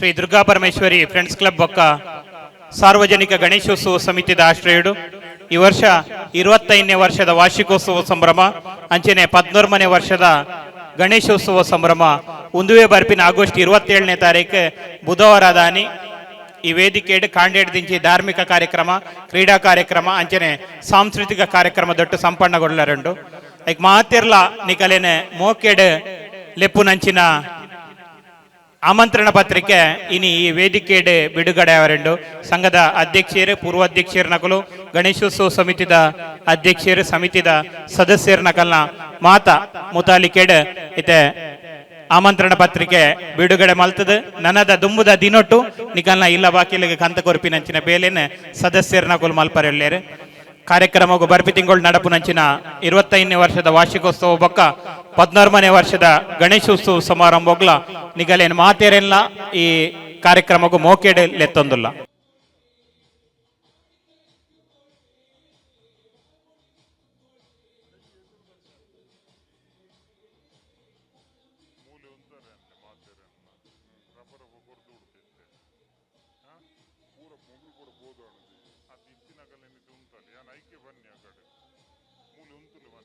Shri Durga Parameshwari friends club ಬೊಕ್ಕ ಸಾರ್ವಜನಿಕ ಗಣೇಶೋತ್ಸವ ಸಮಿತಿದ ಆಶ್ರಯುಡು. ಈ ವರ್ಷ ಇರುವತ್ತೈದನೇ ವರ್ಷದ ವಾರ್ಷಿಕೋತ್ಸವ ಸಂಭ್ರಮ, ಅಂಚನೆ ಪದ್ನೂರ್ಮನೆ ವರ್ಷದ ಗಣೇಶೋತ್ಸವ ಸಂಭ್ರಮ. ಉಂದುವೆ ಬರ್ಪಿನ ಆಗಸ್ಟ್ ಇರುವತ್ತೇಳನೇ ತಾರೀಕು ಬುಧವಾರ ದಾನಿ. ಈ ವೇದಿಕೆಡ್ ಕಾಂಡೇಡ್ ದಿಂಚಿ ಧಾರ್ಮಿಕ ಕಾರ್ಯಕ್ರಮ, ಕ್ರೀಡಾ ಕಾರ್ಯಕ್ರಮ, ಅಂಚನೆ ಸಾಂಸ್ಕೃತಿಕ ಕಾರ್ಯಕ್ರಮ ದೊಟ್ಟು ಸಂಪನ್ನಗೊಳ್ಳರಂಡು ಐಕ್ ಮಾತಿರ್ಲ ನಿಕಲೇನೆ ಮೋಕೆಡ್ ಲೆಪ್ಪು ನಂಚಿನ ಆಮಂತ್ರಣ ಪತ್ರಿಕೆ ಇನಿ ಈ ವೇದಿಕೆಡ್ ಬಿಡುಗಡೆ ಅವರೆಂಡು ಸಂಘದ ಅಧ್ಯಕ್ಷರು ಪೂರ್ವ ಅಧ್ಯಕ್ಷರ ನಕಲು, ಗಣೇಶೋತ್ಸವ ಸಮಿತಿದ ಅಧ್ಯಕ್ಷರು ಸಮಿತಿದ ಸದಸ್ಯರ ನಕಲ್ನ ಮಾತ ಮುತಾಲಿಕೆಡ್ ಇತೆ ಆಮಂತ್ರಣ ಪತ್ರಿಕೆ ಬಿಡುಗಡೆ ಮಲ್ತದ. ನನದ ದುಂಬುದ ದಿನೊಟ್ಟು ನಿಕಲ್ನ ಇಲ್ಲ ಬಾಕಿಲಿಗೆ ಕಂತ ಕೊರ್ಪಿನಂಚಿನ ಬೇಲೆನೆ ಸದಸ್ಯರ ನಕಲು ಮಲ್ಪರೆಳ್ಳೇರು. ಕಾರ್ಯಕ್ರಮಗೂ ಬರ್ಪಿ ತಿಂಗಳು ನಡಪುನಂಚಿನ ಇರುವತ್ತೈದನೇ ವರ್ಷದ ವಾರ್ಷಿಕೋತ್ಸವ ಬೊಕ್ಕ ಪದ್ನಾರನೇ ವರ್ಷದ ಗಣೇಶೋತ್ಸವ ಸಮಾರಂಭಗ್ಲ ನಿಗಲೇನು ಮಾತೇರೆಲ್ಲ ಈ ಕಾರ್ಯಕ್ರಮಗೂ ಮೋಕೆಡ್ ಲೆತ್ತೊಂದುಲ್ಲ ಮೂಲೆ